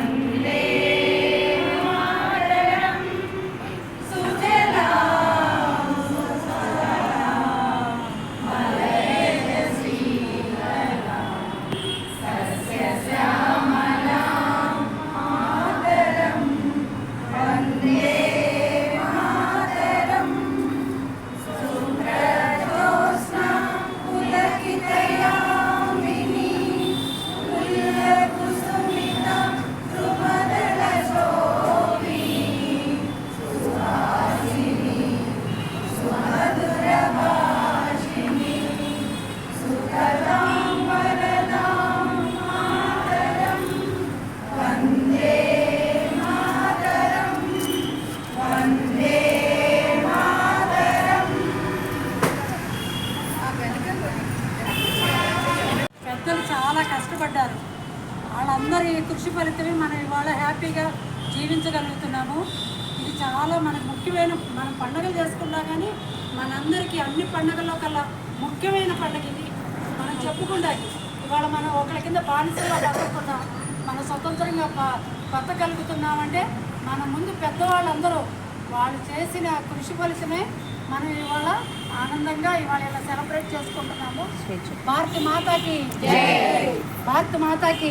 You. చాలా కష్టపడ్డారు. వాళ్ళందరి కృషి ఫలితమే మనం ఇవాళ హ్యాపీగా జీవించగలుగుతున్నాము. ఇది చాలా మనకు ముఖ్యమైన మనం పండుగలు చేసుకున్నా కానీ మనందరికీ అన్ని పండుగల్లో కల్లా ముఖ్యమైన పండుగ ఇది. మనం చెప్పుకుండాలి ఇవాళ మనం ఒకరి కింద బానిసగా బతకకుండా మనం స్వతంత్రంగా బతకగలుగుతున్నామంటే మన ముందు పెద్దవాళ్ళందరూ వాళ్ళు చేసిన కృషి ఫలితమే మనం ఇవాళ ఆనందంగా ఇవాళ ఇలా సెలబ్రేట్ చేసుకుంటున్నాము. భారత మాతాకి భారత మాతాకి